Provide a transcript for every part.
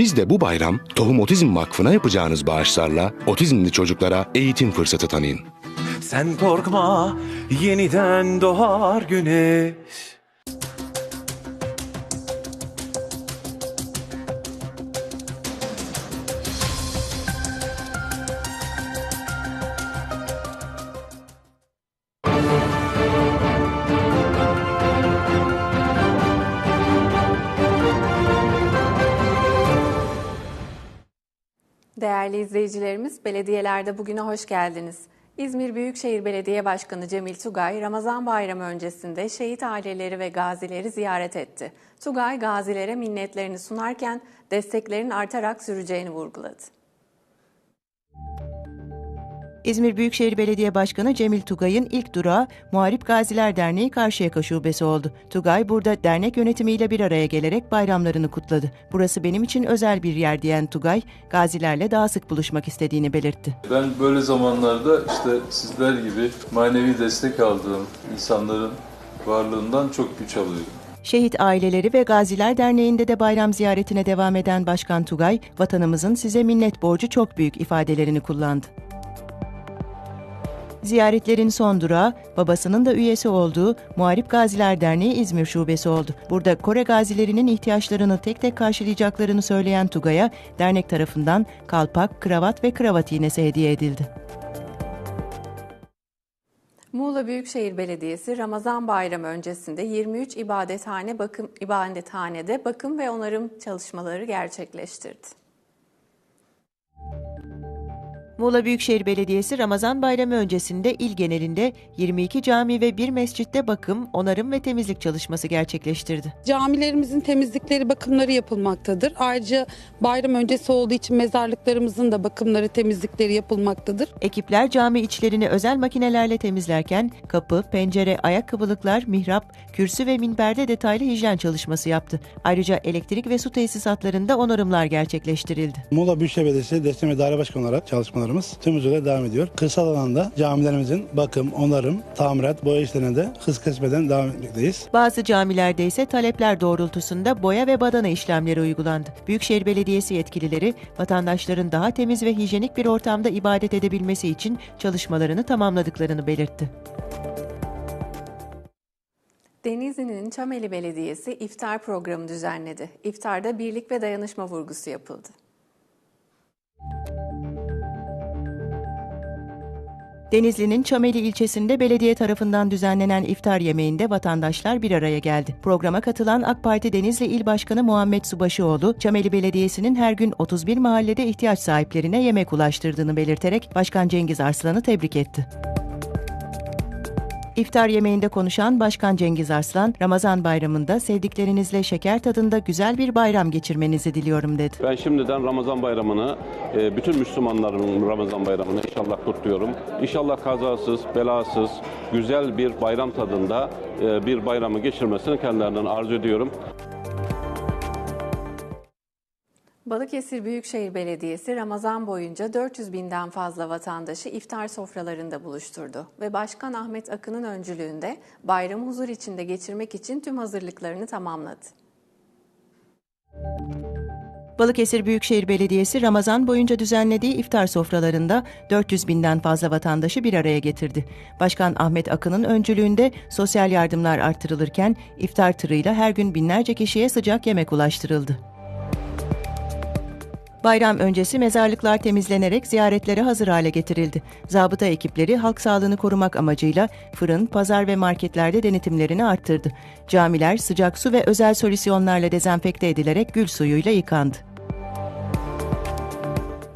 Siz de bu bayram Tohum Otizm Vakfı'na yapacağınız bağışlarla otizmli çocuklara eğitim fırsatı tanıyın. Sen korkma yeniden doğar güneş. Değerli izleyicilerimiz, belediyelerde bugüne hoş geldiniz. İzmir Büyükşehir Belediye Başkanı Cemil Tugay, Ramazan Bayramı öncesinde şehit aileleri ve gazileri ziyaret etti. Tugay, gazilere minnetlerini sunarken desteklerin artarak süreceğini vurguladı. İzmir Büyükşehir Belediye Başkanı Cemil Tugay'ın ilk durağı Muharip Gaziler Derneği Karşıyaka Şubesi oldu. Tugay burada dernek yönetimiyle bir araya gelerek bayramlarını kutladı. Burası benim için özel bir yer diyen Tugay, gazilerle daha sık buluşmak istediğini belirtti. Ben böyle zamanlarda işte sizler gibi manevi destek aldığım insanların varlığından çok güç alıyorum. Şehit aileleri ve Gaziler Derneği'nde de bayram ziyaretine devam eden Başkan Tugay, vatanımızın size minnet borcu çok büyük ifadelerini kullandı. Ziyaretlerin son durağı, babasının da üyesi olduğu Muharip Gaziler Derneği İzmir Şubesi oldu. Burada Kore gazilerinin ihtiyaçlarını tek tek karşılayacaklarını söyleyen Tugay'a, dernek tarafından kalpak, kravat ve kravat iğnesi hediye edildi. Muğla Büyükşehir Belediyesi Ramazan Bayramı öncesinde 23 ibadethane bakım ibadethanede bakım ve onarım çalışmaları gerçekleştirdi. Muğla Büyükşehir Belediyesi Ramazan Bayramı öncesinde il genelinde 22 cami ve bir mescitte bakım, onarım ve temizlik çalışması gerçekleştirdi. Camilerimizin temizlikleri, bakımları yapılmaktadır. Ayrıca bayram öncesi olduğu için mezarlıklarımızın da bakımları, temizlikleri yapılmaktadır. Ekipler cami içlerini özel makinelerle temizlerken kapı, pencere, ayakkabılıklar, mihrap, kürsü ve minberde detaylı hijyen çalışması yaptı. Ayrıca elektrik ve su tesisatlarında onarımlar gerçekleştirildi. Muğla Büyükşehir Belediyesi Destek ve Daire Başkanı olarak çalışmalarımız tüm hızıyla devam ediyor. Kırsal alanda camilerimizin bakım, onarım, tamirat, boya işlerine de hız kesmeden devam etmekteyiz. Bazı camilerde ise talepler doğrultusunda boya ve badana işlemleri uygulandı. Büyükşehir Belediyesi yetkilileri vatandaşların daha temiz ve hijyenik bir ortamda ibadet edebilmesi için çalışmalarını tamamladıklarını belirtti. Denizli'nin Çameli Belediyesi iftar programı düzenledi. İftarda birlik ve dayanışma vurgusu yapıldı. Denizli'nin Çameli ilçesinde belediye tarafından düzenlenen iftar yemeğinde vatandaşlar bir araya geldi. Programa katılan AK Parti Denizli İl Başkanı Muhammed Subaşıoğlu, Çameli Belediyesi'nin her gün 31 mahallede ihtiyaç sahiplerine yemek ulaştırdığını belirterek Başkan Cengiz Arslan'ı tebrik etti. İftar yemeğinde konuşan Başkan Cengiz Arslan, Ramazan bayramında sevdiklerinizle şeker tadında güzel bir bayram geçirmenizi diliyorum dedi. Ben şimdiden Ramazan bayramını, e, bütün Müslümanların Ramazan bayramını inşallah kutluyorum. İnşallah kazasız, belasız, güzel bir bayram tadında e, bir bayramı geçirmesini kendilerinden arzu ediyorum. Balıkesir Büyükşehir Belediyesi Ramazan boyunca 400 binden fazla vatandaşı iftar sofralarında buluşturdu ve Başkan Ahmet Akın'ın öncülüğünde bayramı huzur içinde geçirmek için tüm hazırlıklarını tamamladı. Balıkesir Büyükşehir Belediyesi Ramazan boyunca düzenlediği iftar sofralarında 400 binden fazla vatandaşı bir araya getirdi. Başkan Ahmet Akın'ın öncülüğünde sosyal yardımlar artırılırken iftar tırıyla her gün binlerce kişiye sıcak yemek ulaştırıldı. Bayram öncesi mezarlıklar temizlenerek ziyaretlere hazır hale getirildi. Zabıta ekipleri halk sağlığını korumak amacıyla fırın, pazar ve marketlerde denetimlerini arttırdı. Camiler sıcak su ve özel solüsyonlarla dezenfekte edilerek gül suyuyla yıkandı.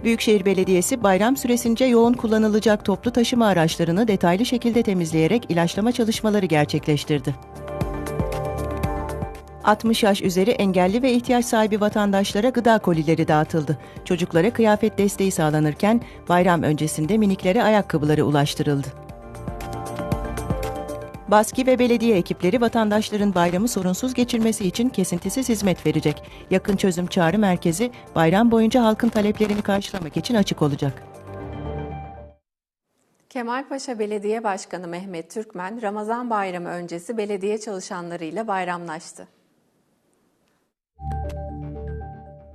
Büyükşehir Belediyesi bayram süresince yoğun kullanılacak toplu taşıma araçlarını detaylı şekilde temizleyerek ilaçlama çalışmaları gerçekleştirdi. 60 yaş üzeri engelli ve ihtiyaç sahibi vatandaşlara gıda kolileri dağıtıldı. Çocuklara kıyafet desteği sağlanırken bayram öncesinde miniklere ayakkabıları ulaştırıldı. Baski ve belediye ekipleri vatandaşların bayramı sorunsuz geçirmesi için kesintisiz hizmet verecek. Yakın Çözüm Çağrı Merkezi bayram boyunca halkın taleplerini karşılamak için açık olacak. Kemalpaşa Belediye Başkanı Mehmet Türkmen, Ramazan Bayramı öncesi belediye çalışanlarıyla bayramlaştı.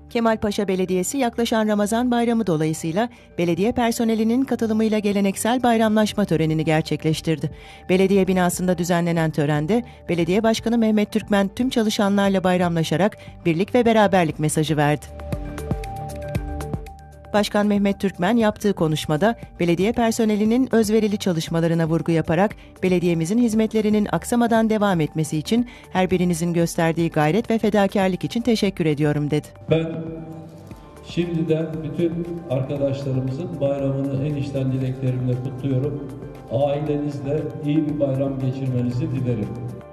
Kemalpaşa Belediyesi yaklaşan Ramazan bayramı dolayısıyla belediye personelinin katılımıyla geleneksel bayramlaşma törenini gerçekleştirdi. Belediye binasında düzenlenen törende Belediye Başkanı Mehmet Türkmen tüm çalışanlarla bayramlaşarak birlik ve beraberlik mesajı verdi. Başkan Mehmet Türkmen yaptığı konuşmada belediye personelinin özverili çalışmalarına vurgu yaparak belediyemizin hizmetlerinin aksamadan devam etmesi için her birinizin gösterdiği gayret ve fedakarlık için teşekkür ediyorum dedi. Ben şimdiden bütün arkadaşlarımızın bayramını en içten dileklerimle kutluyorum. Ailenizle iyi bir bayram geçirmenizi dilerim.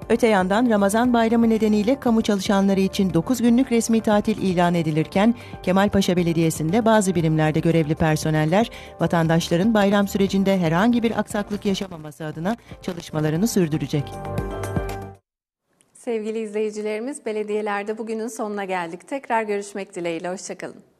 Öte yandan Ramazan bayramı nedeniyle kamu çalışanları için 9 günlük resmi tatil ilan edilirken Kemalpaşa Belediyesi'nde bazı birimlerde görevli personeller vatandaşların bayram sürecinde herhangi bir aksaklık yaşamaması adına çalışmalarını sürdürecek. Sevgili izleyicilerimiz, belediyelerde bugünün sonuna geldik. Tekrar görüşmek dileğiyle, hoşçakalın.